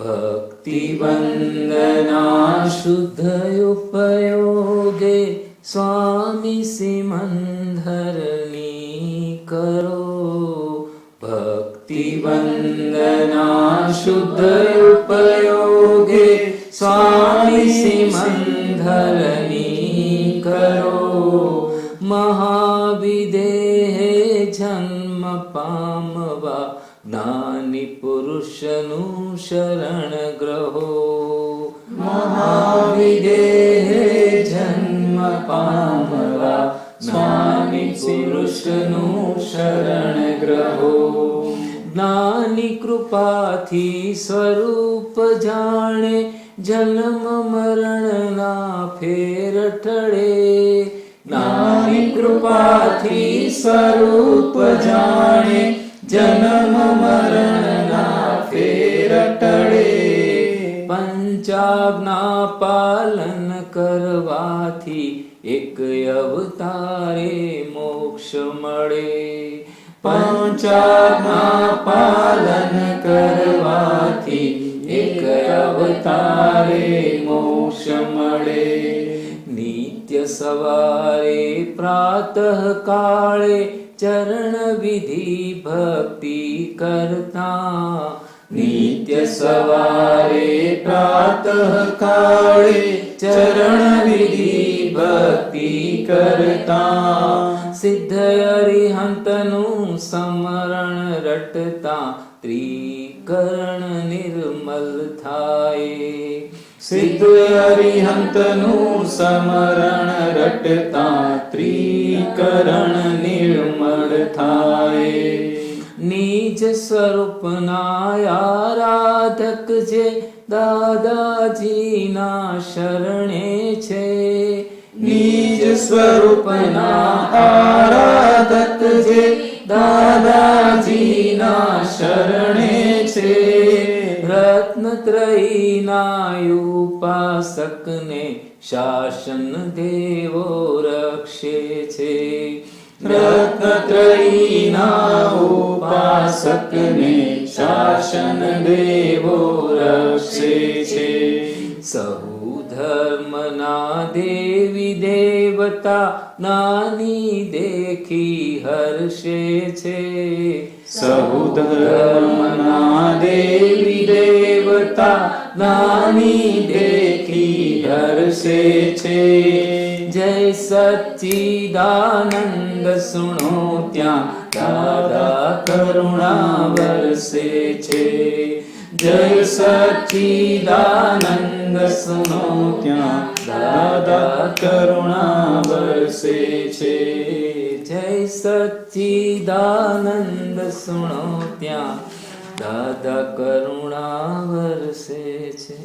भक्तिवन्दनाशुद्धयुपयोगे शुद्ध उपयोगे स्वामी सिमन्धरणी करो भक्तिवन्दना स्वामी सिमन् करो महाविदेहे जन्म पामवा જ્ઞાની પુરુષનું શરણ ગ્રહો. મહાવિદેહે જન્મ પામવા. જ્ઞાની પુરુષનું શરણ ગ્રહો. જ્ઞાની કૃપાથી સ્વરૂપ જાણે જન્મ મરણના ફેર ટળે. જ્ઞાની કૃપાથી સ્વરૂપ જાણે પંચાજ્ઞા પાલન કરવાથી એક અવતારે મોક્ષ મળે. પંચાજ્ઞા પાલન કરવાથી એક અવતારે મોક્ષ મળે. નિત્ય સવારે પ્રાતઃ કાળે ચરણ વિધિ ભક્તિ કરતા. નિત્ય સવારે પ્રાતઃ કાળે ચરણ વિધિ ભક્તિ કરતા સિદ્ધ હરિહંતનું સમરણ રટતા ત્રિકરણ નિર્મલ થાય સિદ્ધ હરિહંતનું સમરણ રટતા ત્રિકરણ નિર્મળ થાય નિજ સ્વરૂપના આરાધક જે દાદાજીના શરણે છે. નિજ સ્વરૂપના આરાધક જે દાદાજીના શરણે છે. રત્નત્રયીના ઉપાસકને શાસન દેવો રક્ષે છે. રત્નત્રયીના ઉપાસકને શાસન દેવો રક્ષે છે સહુ ધર્મના દેવી દેવતા નાની દેખી હર્ષે છે સહુ ધર્મના દેવી દેવતા નાની દેખી હર્ષે છે જય સચ્ચિદાનંદ સુણો ત્યાં દાદા કરુણા વરસે છે જય સચ્ચિદાનંદ સુનો ત્યાં દાદા કરુણા વરસે છે જય સચ્ચિદાનંદ સુણો ત્યાં દાદા કરુણા વરસે છે